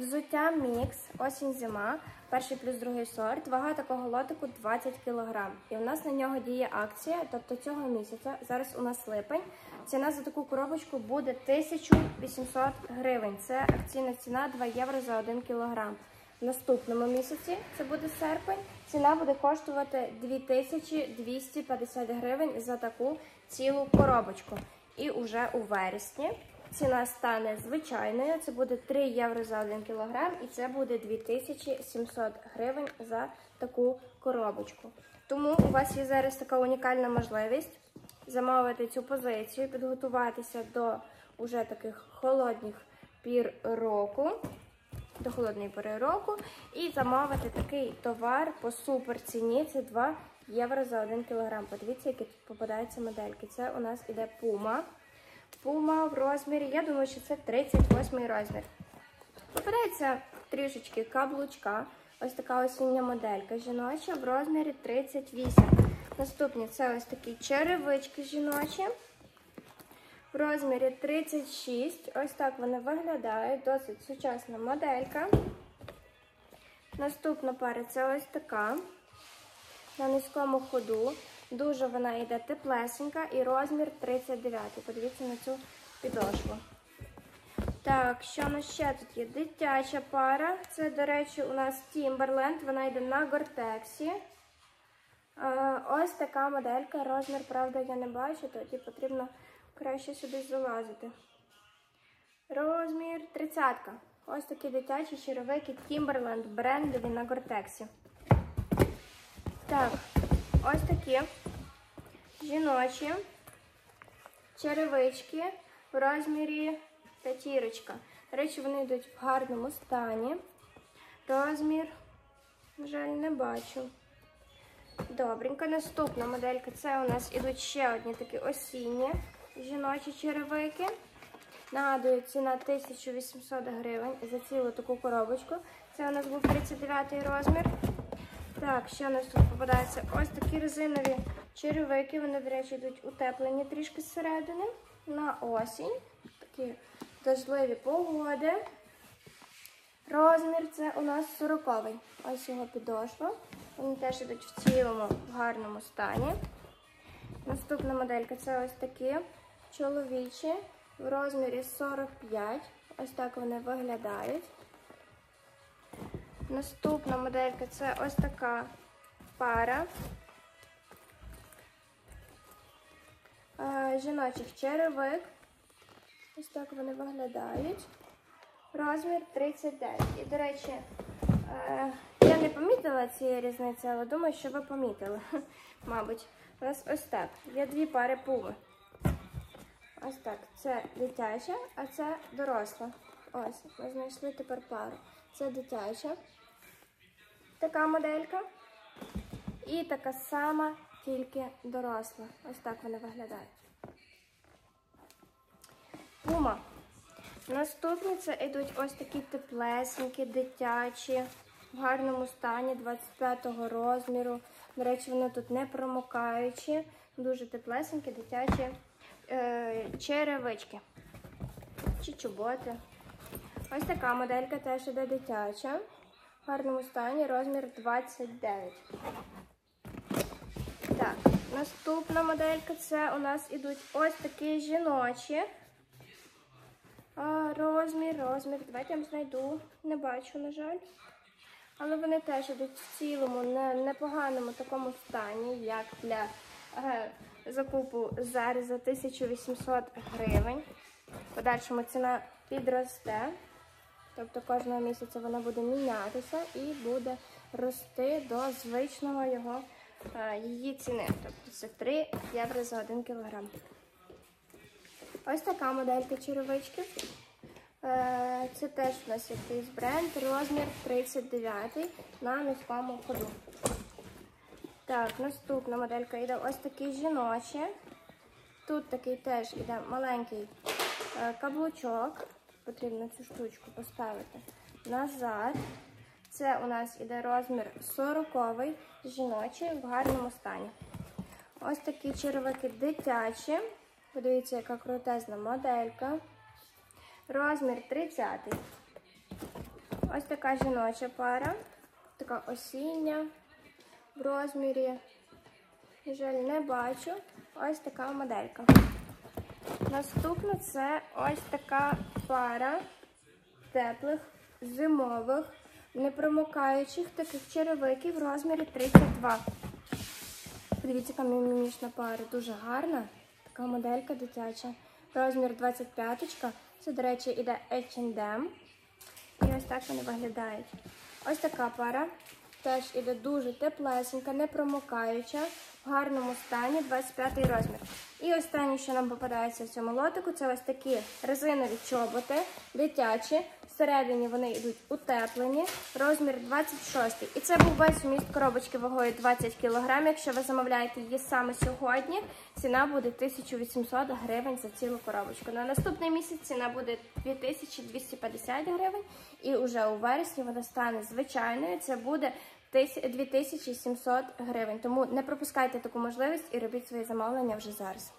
Взуття мікс, осінь зима, перший плюс другий сорт. Вага такого лотику 20 кг. І у нас на нього діє акція, тобто цього місяця, зараз у нас липень. Ціна за таку коробочку буде 1800 гривень. Це акційна ціна 2 євро за 1 кг. В наступному місяці, це буде серпень, ціна буде коштувати 2250 гривень за таку цілу коробочку. І уже у вересні ціна стане звичайною. Це буде 3 євро за 1 кг і це буде 2700 гривень за таку коробочку. Тому у вас є зараз така унікальна можливість замовити цю позицію, підготуватися до уже таких холодних пір року. До холодної пори року і замовити такий товар по супер ціні. Це 2 євро за 1 кг. Подивіться, які тут попадаються модельки. Це у нас іде пума. Пума в розмірі, я думаю, що це 38 розмір. Попадається трішечки каблучка. Ось така осіння моделька жіноча в розмірі 38. Наступні це ось такі черевички жіночі. В розмірі 36. Ось так вони виглядають. Досить сучасна моделька. Наступна пара це ось така. На низькому ходу. Дуже вона йде теплесенька і розмір 39. Подивіться на цю підошву. Так, що у нас ще тут є? Дитяча пара. Це, до речі, у нас Timberland. Вона йде на гортексі. Ось така моделька. Розмір, правда, я не бачу, тоді потрібно краще сюди залазити. Розмір 30. Ось такі дитячі черевики Timberland брендові на гортексі. Так, ось такі жіночі черевички в розмірі п'ятірочка. До речі, вони йдуть в гарному стані. Розмір, на жаль, не бачу. Добренько. Наступна моделька. Це у нас ідуть ще одні такі осінні жіночі черевики. Нагадую, ціна 1800 гривень за цілу таку коробочку. Це у нас був 39 розмір. Так, ще у нас тут попадаються ось такі резинові черевики. Вони, до речі, йдуть утеплені трішки зсередини на осінь. Такі дождливі погоди. Розмір це у нас 40-й. Ось його підошва. Вони теж йдуть в цілому в гарному стані. Наступна моделька це ось такі чоловічі в розмірі 45. Ось так вони виглядають. Наступна моделька це ось така пара жіночих черевик. Ось так вони виглядають. Розмір 39. І, до речі, я не помітила цієї різниці, але думаю, що ви помітили. Мабуть, у нас ось так. Є дві пари пуми. Ось так. Це дитяча, а це доросла. Ось, ми знайшли тепер пару. Це дитяча. Така моделька. І така сама, тільки доросла. Ось так вони виглядають. Пума. Наступні це йдуть ось такі теплесенькі, дитячі, в гарному стані 25-го розміру. До речі, вони тут не промокаючі, дуже теплесенькі, дитячі е, черевички чи чоботи. Ось така моделька теж іде дитяча. В гарному стані розмір 29. Так, наступна моделька це у нас ідуть ось такі жіночі. Розмір, розмір. Давайте я вам знайду. Не бачу, на жаль. Але вони теж йдуть в цілому, не, непоганому такому стані, як для е, закупу зараз за 1800 гривень. В подальшому ціна підросте. Тобто кожного місяця вона буде мінятися і буде рости до звичного його, е, її ціни. Тобто це 3 євро за 1 кілограм. Ось така моделька черевички. Е, це теж у нас якийсь бренд, розмір 39 на низькому ходу. Так, наступна моделька йде ось такий жіночі. Тут такий теж йде маленький е, каблучок. Потрібно цю штучку поставити назад. Це у нас іде розмір 40-й, жіночий в гарному стані. Ось такі черевики дитячі. Подивіться, яка крутезна моделька. Розмір 30. Ось така жіноча пара, така осіння в розмірі. На жаль, не бачу. Ось така моделька. Наступна це ось така пара теплих, зимових, непромокаючих таких черевиків в розмірі 32. Подивіться, яка мімімішна пара, дуже гарна. Така моделька дитяча. Розмір 25. Це, до речі, іде H&M. І ось так вони виглядають. Ось така пара. Теж іде дуже теплесенька, непромокаюча, в гарному стані, 25 розмір. І останнє, що нам попадається в цьому лотику, це ось такі резинові чоботи, дитячі. Всередині вони йдуть утеплені, розмір 26. І це був весь вміст коробочки вагою 20 кг. Якщо ви замовляєте її саме сьогодні, ціна буде 1800 гривень за цілу коробочку. На наступний місяць ціна буде 2250 гривень. І вже у вересні вона стане звичайною. Це буде 2700 гривень. Тому не пропускайте таку можливість і робіть свої замовлення вже зараз.